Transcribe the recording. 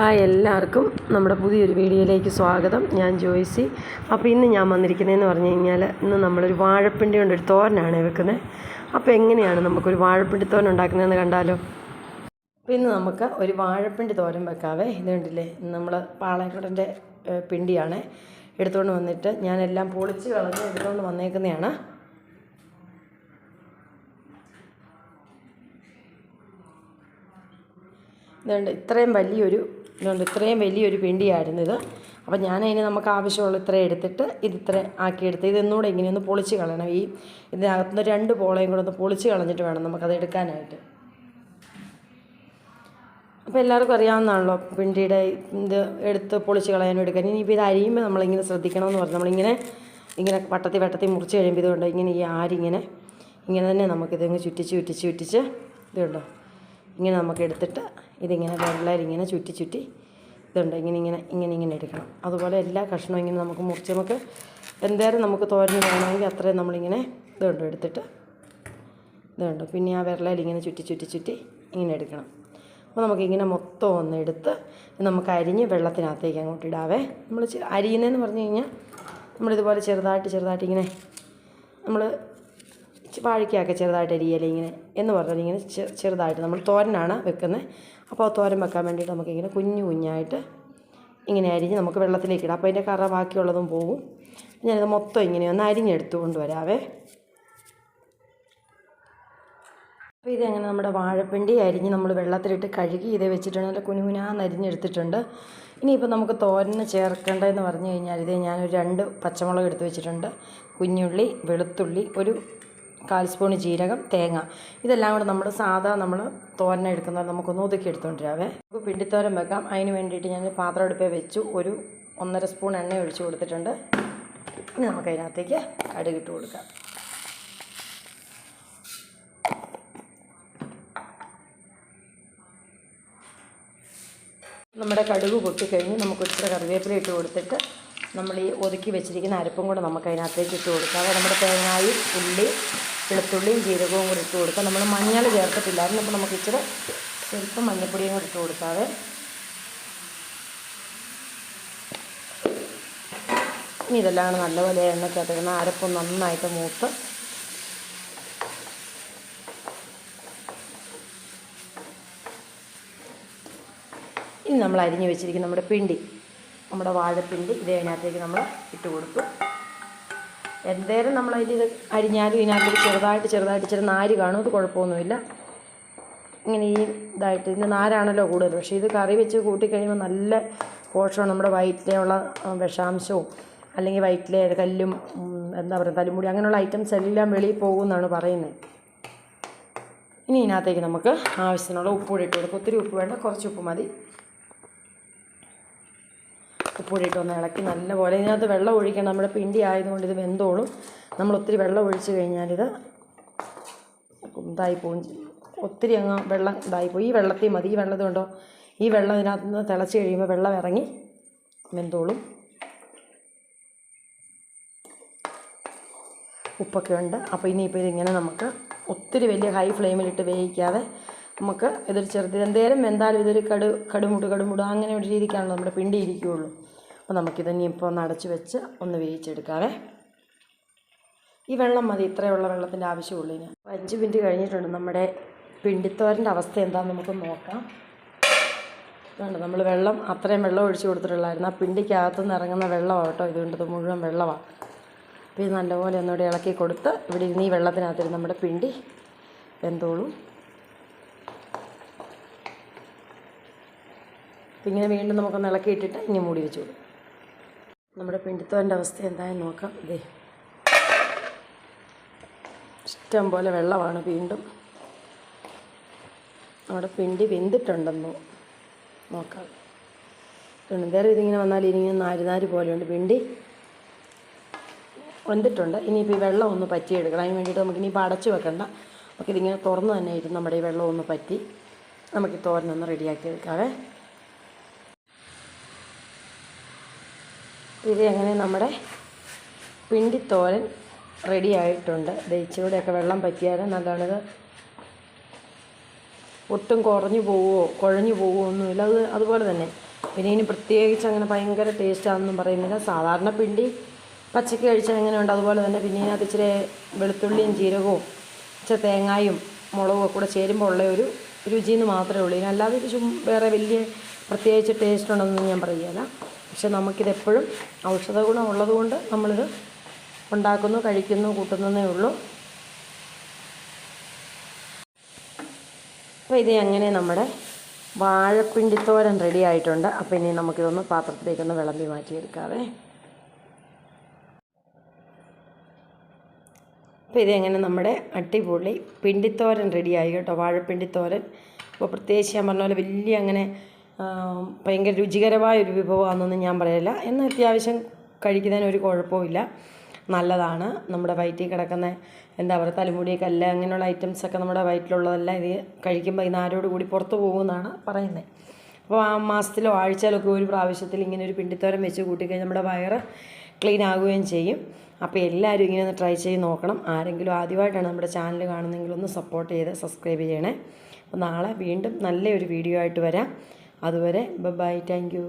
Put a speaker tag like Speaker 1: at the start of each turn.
Speaker 1: Hi എല്ലാവർക്കും നമ്മുടെ പുതിയൊരു വീഡിയോയിലേക്ക് സ്വാഗതം. ഞാൻ ജോയ്സി. അപ്പോൾ ഇന്ന് ഞാൻ വന്നിരിക്കുന്നതെന്ന് പറഞ്ഞു കഴിഞ്ഞാൽ ഇന്ന് നമ്മളൊരു വാഴപ്പിണ്ടി കൊണ്ടൊരു തോരനാണ് വെക്കുന്നത് അപ്പോൾ എങ്ങനെയാണ് നമുക്കൊരു വാഴപ്പിണ്ടി തോരൻ ഉണ്ടാക്കുന്നതെന്ന് കണ്ടാലോ? അപ്പോൾ ഇന്ന് നമുക്ക് ഒരു വാഴപ്പിണ്ടി തോരൻ വെക്കാവേ. ഇത് കണ്ടില്ലേ? നമ്മൾ പാളയക്കുടന്റെ പിണ്ടിയാണ് എടുത്തുകൊണ്ട് വന്നിട്ട് ഞാനെല്ലാം പൊളിച്ച് കളഞ്ഞ് എടുത്തുകൊണ്ട് വന്നേക്കുന്നതാണ്. ഇതുകൊണ്ട് ഇത്രയും വലിയൊരു ഇതുകൊണ്ട് ഇത്രയും വലിയൊരു പിണ്ടിയായിരുന്നു ഇത് അപ്പോൾ ഞാൻ ഞാനതിന് നമുക്ക് ആവശ്യമുള്ള ഇത്രയും എടുത്തിട്ട് ഇത് ഇത്ര ആക്കിയെടുത്ത് ഇതൊന്നുകൂടെ ഇങ്ങനെ ഒന്ന് പൊളിച്ച് കളയണം. ഈ ഇതിനകത്തുനിന്ന് രണ്ട് പോളയും കൂടെ ഒന്ന് പൊളിച്ച് കളഞ്ഞിട്ട് വേണം നമുക്കത് എടുക്കാനായിട്ട്. അപ്പോൾ എല്ലാവർക്കും അറിയാവുന്നതാണല്ലോ പിണ്ടിയുടെ ഇത് എടുത്ത് പൊളിച്ച് കളയാനും എടുക്കാൻ. ഇനിയിപ്പോൾ ഇത് അരിയുമ്പോൾ നമ്മളിങ്ങനെ ശ്രദ്ധിക്കണമെന്ന് പറഞ്ഞു. നമ്മളിങ്ങനെ ഇങ്ങനെ വട്ടത്തി വട്ടത്തി മുറിച്ച് കഴിയുമ്പോൾ ഇതുകൊണ്ട് ഇങ്ങനെ ഈ ആരിങ്ങനെ ഇങ്ങനെ തന്നെ നമുക്കിതങ്ങ് ചുറ്റിച്ച് ചുറ്റിച്ച് ചുറ്റിച്ച് ഇതുണ്ടോ? ഇങ്ങനെ നമുക്ക് എടുത്തിട്ട് ഇതിങ്ങനെ വെള്ളയിൽ ഇങ്ങനെ ചുറ്റി ചുറ്റി ഇതുണ്ട്. ഇങ്ങനെ ഇങ്ങനെ ഇങ്ങനെ ഇങ്ങനെ എടുക്കണം. അതുപോലെ എല്ലാ കഷ്ണവും ഇങ്ങനെ നമുക്ക് മുറിച്ച് നമുക്ക് എന്തേരം നമുക്ക് തോരന് വേണമെങ്കിൽ അത്രയും നമ്മളിങ്ങനെ ഇതുണ്ട്. എടുത്തിട്ട് ഇതുണ്ട്. പിന്നെ ആ വിരലയിൽ ഇങ്ങനെ ചുറ്റി ചുറ്റി ചുറ്റി ഇങ്ങനെ എടുക്കണം. അപ്പോൾ നമുക്കിങ്ങനെ മൊത്തം ഒന്ന് എടുത്ത് നമുക്ക് അരിഞ്ഞ് വെള്ളത്തിനകത്തേക്ക് അങ്ങോട്ട് ഇടാവേ. നമ്മൾ അരിയുന്നതെന്ന് പറഞ്ഞു കഴിഞ്ഞാൽ നമ്മളിതുപോലെ ചെറുതായിട്ട് ചെറുതായിട്ട് ഇങ്ങനെ നമ്മൾ വാഴയ്ക്കൊക്കെ ചെറുതായിട്ട് അരിയല്ലേ ഇങ്ങനെ എന്ന് പറഞ്ഞാൽ ഇങ്ങനെ ചെറുതായിട്ട് നമ്മൾ തോരനാണ് വെക്കുന്നത് അപ്പോൾ തോരൻ വെക്കാൻ വേണ്ടിയിട്ട് നമുക്കിങ്ങനെ കുഞ്ഞു കുഞ്ഞായിട്ട് ഇങ്ങനെ അരിഞ്ഞ് നമുക്ക് വെള്ളത്തിലേക്ക് ഇടാം. അപ്പോൾ അതിന്റെ കറ ബാക്കിയുള്ളതും പോകും ഞാനത് മൊത്തം ഇങ്ങനെ ഒന്ന് അരിഞ്ഞെടുത്ത് കൊണ്ടുവരാവേ. അപ്പോൾ ഇതെങ്ങനെ നമ്മുടെ വാഴപ്പിണ്ടി അരിഞ്ഞ് നമ്മൾ വെള്ളത്തിലിട്ട് കഴുകി ഇത് വെച്ചിട്ടുണ്ട്. നല്ല കുനുകുനാന്ന് അരിഞ്ഞെടുത്തിട്ടുണ്ട്. ഇനിയിപ്പോൾ നമുക്ക് തോരന് ചേർക്കേണ്ടതെന്ന് പറഞ്ഞു കഴിഞ്ഞാൽ ഇത് ഞാനൊരു രണ്ട് പച്ചമുളക് എടുത്ത് വെച്ചിട്ടുണ്ട്. കുഞ്ഞുള്ളി വെളുത്തുള്ളി ഒരു കാൽ സ്പൂൺ ജീരകം തേങ്ങ. ഇതെല്ലാം കൂടെ നമ്മൾ സാധാ നമ്മൾ തോരൻ എടുക്കുന്നത് നമുക്കൊന്ന് ഒതുക്കി എടുത്തുകൊണ്ടിരാവേ നമുക്ക് പിണ്ടിത്തോരൻ വെക്കാം. അതിന് വേണ്ടിയിട്ട് ഞാൻ പാത്രം അടുപ്പേ വെച്ചു. ഒരു ഒന്നര സ്പൂൺ എണ്ണ ഒഴിച്ച് കൊടുത്തിട്ടുണ്ട്. ഇനി നമുക്ക് അതിനകത്തേക്ക് കടുകിട്ട് കൊടുക്കാം. നമ്മുടെ കടുക് പൊട്ടിക്കഴിഞ്ഞ് നമുക്ക് കറിവേപ്പില ഇട്ട് കൊടുത്തിട്ട് നമ്മൾ ഈ ഒതുക്കി വെച്ചിരിക്കുന്ന അരപ്പും കൂടെ നമുക്ക് അതിനകത്തേക്ക് ഇട്ട് കൊടുക്കാം. അത് നമ്മുടെ തേങ്ങായും ഉള്ളി വെളുത്തുള്ളിയും ജീരകവും കൂടി ഇട്ട് കൊടുക്കാം. നമ്മൾ മഞ്ഞൾ ചേർത്തിട്ടില്ലായിരുന്നു അപ്പോൾ നമുക്ക് ഇച്ചിരി സ്വല്പം മഞ്ഞൾപ്പൊടിയും കൂടി ഇട്ട് കൊടുക്കാതെ ഇനി ഇതെല്ലാം നല്ലപോലെ എണ്ണയ്ക്കകത്ത് അരപ്പ് നന്നായിട്ട് മൂത്ത് ഇനി നമ്മൾ അരിഞ്ഞു വെച്ചിരിക്കുന്ന നമ്മുടെ പിണ്ടി. നമ്മുടെ വാഴപ്പിണ്ടി ഇത് അതിനകത്തേക്ക് നമ്മൾ ഇട്ട് കൊടുത്തു. എന്തേരം നമ്മൾ അതിൽ ഇത് അരിഞ്ഞാലും ഇതിനകത്ത് ചെറുതായിട്ട് ചെറുതായിട്ട് ഇച്ചിരി നാര് കാണും. അത് കുഴപ്പമൊന്നുമില്ല. ഇങ്ങനെ ഈ ഇതായിട്ട് ഇതിന്റെ നാരാണല്ലോ കൂടുതൽ. പക്ഷേ ഇത് കറി വെച്ച് കൂട്ടിക്കഴിയുമ്പോൾ നല്ല പോഷണം നമ്മുടെ വയറ്റിലുള്ള വിഷാംശവും അല്ലെങ്കിൽ വയറ്റിലെ കല്ലും എന്താ പറയുക തലമുടി അങ്ങനെയുള്ള ഐറ്റംസ് എല്ലാം വെളിയിൽ പോകുമെന്നാണ് പറയുന്നത്. ഇനി ഇതിനകത്തേക്ക് നമുക്ക് ആവശ്യത്തിനുള്ള ഉപ്പ് കൂടി ഇട്ട് കൊടുക്കും. ഒത്തിരി ഉപ്പ് വേണ്ട കുറച്ച് ഉപ്പ് മതി. ഉപ്പൊടിയിട്ട് ഒന്ന് ഇളക്കി നല്ലപോലെ ഇതിനകത്ത് വെള്ളം ഒഴിക്കണം. നമ്മുടെ പിണ്ടി ആയതുകൊണ്ട് ഇത് വെന്തോളും. നമ്മൾ ഒത്തിരി വെള്ളം ഒഴിച്ച് കഴിഞ്ഞാലിത് ഇതായി പോകും. ഒത്തിരി അങ്ങ് വെള്ളം ഇതായിപ്പോയി ഈ വെള്ളത്തിൽ മതി. ഈ വെള്ളം ഇതുണ്ടോ ഈ വെള്ളം ഇതിനകത്ത് നിന്ന് തിളച്ച് കഴിയുമ്പോൾ വെള്ളം ഇറങ്ങി വെന്തോളും. ഉപ്പൊക്കെ ഉണ്ട്. അപ്പോൾ ഇനിയിപ്പോൾ ഇതിങ്ങനെ നമുക്ക് ഒത്തിരി വലിയ ഹൈ ഫ്ലെയിമിലിട്ട് വേവിക്കാതെ നമുക്ക് ഇതൊരു ചെറുത് എന്തേലും എന്തായാലും ഇതൊരു കടു കടുമുട്ട് കടുമുട് അങ്ങനെ ഒരു രീതിക്കാണല്ലോ നമ്മുടെ പിണ്ടി ഇരിക്കുകയുള്ളൂ. അപ്പോൾ നമുക്കിതിനി ഇപ്പോൾ ഒന്ന് അടച്ചു വെച്ച് ഒന്ന് വേവിച്ചെടുക്കാവേ. ഈ വെള്ളം മതി ഇത്രയുള്ള വെള്ളത്തിന്റെ ആവശ്യമുള്ളൂ ഇനി. അപ്പോൾ അഞ്ച് മിനിറ്റ് കഴിഞ്ഞിട്ടുണ്ട്. നമ്മുടെ പിണ്ടിത്തോരന്റെ അവസ്ഥ എന്താണെന്ന് നമുക്ക് നോക്കാം. വേണ്ട നമ്മൾ വെള്ളം അത്രയും വെള്ളം ഒഴിച്ചു കൊടുത്തിട്ടുള്ളായിരുന്നു. ആ പിണ്ടിക്കകത്തു നിന്ന് ഇറങ്ങുന്ന വെള്ളമാണ് കേട്ടോ ഇതുകൊണ്ട് മുഴുവൻ വെള്ളമാണ്. അപ്പോൾ ഇത് നല്ലപോലെ ഒന്നുകൂടി ഇളക്കി കൊടുത്ത് ഇവിടെ ഇരുന്ന് ഈ വെള്ളത്തിനകത്തിരുന്ന് നമ്മുടെ പിണ്ടി വെന്തോളും. ഇങ്ങനെ വീണ്ടും നമുക്കൊന്ന് ഇളക്കിയിട്ടിട്ട് ഇനി മൂടി വെച്ചു കൊടുക്കും. നമ്മുടെ പിണ്ടിത്തോന്റെ അവസ്ഥ എന്തായാലും നോക്കാം. ഇതേ ഇഷ്ടം പോലെ വെള്ളമാണ് വീണ്ടും. നമ്മുടെ പിണ്ടി വെന്തിട്ടുണ്ടെന്ന് നോക്കാം. എന്തായാലും ഇതിങ്ങനെ വന്നാൽ ഇനിയും നാര് നാര് പോലെയുണ്ട്. പിണ്ടി വെന്തിട്ടുണ്ട്. ഇനിയിപ്പോൾ ഈ വെള്ളം ഒന്ന് പറ്റിയെടുക്കണം. അതിന് വേണ്ടിയിട്ട് നമുക്ക് ഇനിയിപ്പോൾ അടച്ച് വെക്കണ്ട. നമുക്കിതിങ്ങനെ തുറന്ന് തന്നെ ഇരുന്ന് നമ്മുടെ ഈ വെള്ളം ഒന്ന് പറ്റി. നമുക്ക് ഈ തോരനൊന്ന് റെഡിയാക്കി എടുക്കാവേ ഇത് അങ്ങനെ നമ്മുടെ പിണ്ടിത്തോരൻ റെഡി ആയിട്ടുണ്ട്. ദയിച്ചൂടെയൊക്കെ വെള്ളം പറ്റിയാൽ നല്ലതാണിത്. ഒട്ടും കുറഞ്ഞു പോവുമോ കുഴഞ്ഞു പോവുമോ ഒന്നുമില്ല. അത് അതുപോലെ തന്നെ. പിന്നെ ഇനി പ്രത്യേകിച്ച് അങ്ങനെ ഭയങ്കര ടേസ്റ്റാണെന്നും പറയുന്നില്ല. സാധാരണ പിണ്ടി പച്ചക്ക് കഴിച്ചാൽ എങ്ങനെയുണ്ട്? അതുപോലെ തന്നെ പിന്നെ ഇതിനകത്ത് ഇച്ചിരി വെളുത്തുള്ളിയും ജീരകവും ഇച്ചിരി തേങ്ങായും മുളകും ഒക്കെ കൂടെ ചേരുമ്പോൾ ഉള്ള ഒരു രുചിയെന്ന് മാത്രമേ ഉള്ളൂ. ഇതിനല്ലാതെ ഇത് വേറെ വലിയ പ്രത്യേകിച്ച് ടേസ്റ്റ് ഉണ്ടെന്നൊന്നും ഞാൻ പറയുകയില്ല പക്ഷെ നമുക്കിതെപ്പോഴും ഔഷധ ഗുണം ഉള്ളതുകൊണ്ട് നമ്മളിത് ഉണ്ടാക്കുന്നു കഴിക്കുന്നു കൂട്ടുന്നതേ ഉള്ളൂ. അപ്പോൾ ഇത് അങ്ങനെ നമ്മുടെ വാഴപ്പിണ്ടിത്തോരൻ റെഡി ആയിട്ടുണ്ട്? അപ്പോൾ ഇനി നമുക്കിതൊന്ന് പാത്രത്തിലേക്കൊന്ന് വിളമ്പി മാറ്റിയെടുക്കാവേ. അപ്പോൾ ഇതെങ്ങനെ നമ്മുടെ അടിപൊളി പിണ്ടിത്തോരൻ റെഡിയായി കേട്ടോ വാഴപ്പിണ്ടിത്തോരൻ. അപ്പോൾ പ്രത്യേകിച്ച് ഞാൻ പറഞ്ഞ പോലെ വലിയ അങ്ങനെ ഭയങ്കര രുചികരമായ ഒരു വിഭവമാണെന്നൊന്നും ഞാൻ പറയില്ല എന്നാൽ അത്യാവശ്യം കഴിക്കുന്നതിന് ഒരു കുഴപ്പമില്ല നല്ലതാണ്. നമ്മുടെ വയറ്റിൽ കിടക്കുന്ന എന്താ പറയുക തലമുടി കല്ല് അങ്ങനെയുള്ള ഐറ്റംസൊക്കെ നമ്മുടെ വയറ്റിലുള്ളതെല്ലാം ഇത് കഴിക്കുമ്പോൾ ഈ നാരോട് കൂടി പുറത്തു പോകുമെന്നാണ് പറയുന്നത്. അപ്പോൾ ആ മാസത്തിലോ ആഴ്ചയിലോ ഒക്കെ ഒരു പ്രാവശ്യത്തിൽ ഇങ്ങനെ ഒരു പിണ്ടിത്തോരം വെച്ച് കൂട്ടിക്കഴിഞ്ഞാൽ നമ്മുടെ വയറ് ക്ലീൻ ആകുകയും ചെയ്യും. അപ്പോൾ എല്ലാവരും ഇങ്ങനെ ഒന്ന് ട്രൈ ചെയ്ത് നോക്കണം. ആരെങ്കിലും ആദ്യമായിട്ടാണ് നമ്മുടെ ചാനൽ കാണുന്നതെങ്കിൽ ഒന്ന് സപ്പോർട്ട് ചെയ്ത് സബ്സ്ക്രൈബ് ചെയ്യണേ. അപ്പോൾ നാളെ വീണ്ടും നല്ലൊരു വീഡിയോ ആയിട്ട് വരാം. അതുവരെ ബൈ താങ്ക് യു.